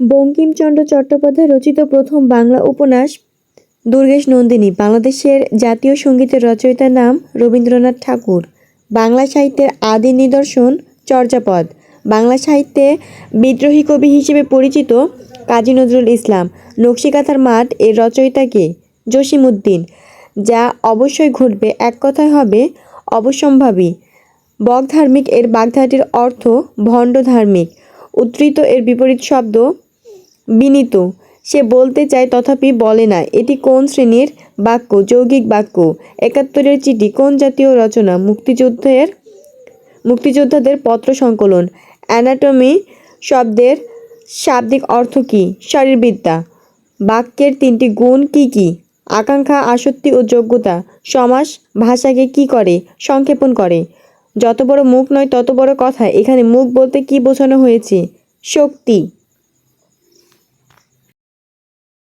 বঙ্কিমচন্দ্র চট্টোপাধ্যায় রচিত প্রথম বাংলা উপন্যাস দুর্গেশ নন্দিনী। বাংলাদেশের জাতীয় সঙ্গীতের রচয়িতার নাম রবীন্দ্রনাথ ঠাকুর। বাংলা সাহিত্যের আদি নিদর্শন চর্যাপদ। বাংলা সাহিত্যে বিদ্রোহী কবি হিসেবে পরিচিত কাজী নজরুল ইসলাম। নকশিকাথার মাঠ এর রচয়িতা রচয়িতাকে জসিমউদ্দিন। যা অবশ্যই ঘটবে, এক কথায় হবে অবশ্যম্ভাবী বকধার্মিক এর বাগধাটির অর্থ ভণ্ড ধার্মিক। উদ্ধৃত এর বিপরীত শব্দ বিনীত। সে বলতে চায়, তথাপি বলে না, এটি কোন শ্রেণির বাক্য? যৌগিক বাক্য। একাত্তরের চিঠি কোন জাতীয় রচনা? মুক্তিযুদ্ধের, মুক্তিযোদ্ধাদের পত্র সংকলন। অ্যানাটমি শব্দের শাব্দিক অর্থ কী? শারীরবিদ্যা। বাক্যের তিনটি গুণ কি কি? আকাঙ্ক্ষা, আসক্তি ও যোগ্যতা। সমাস, ভাষাকে কি করে? সংক্ষেপণ করে। যত বড় মুখ নয়, তত বড় কথা। এখানে মুখ বলতে কি বোঝানো হয়েছে? শক্তি।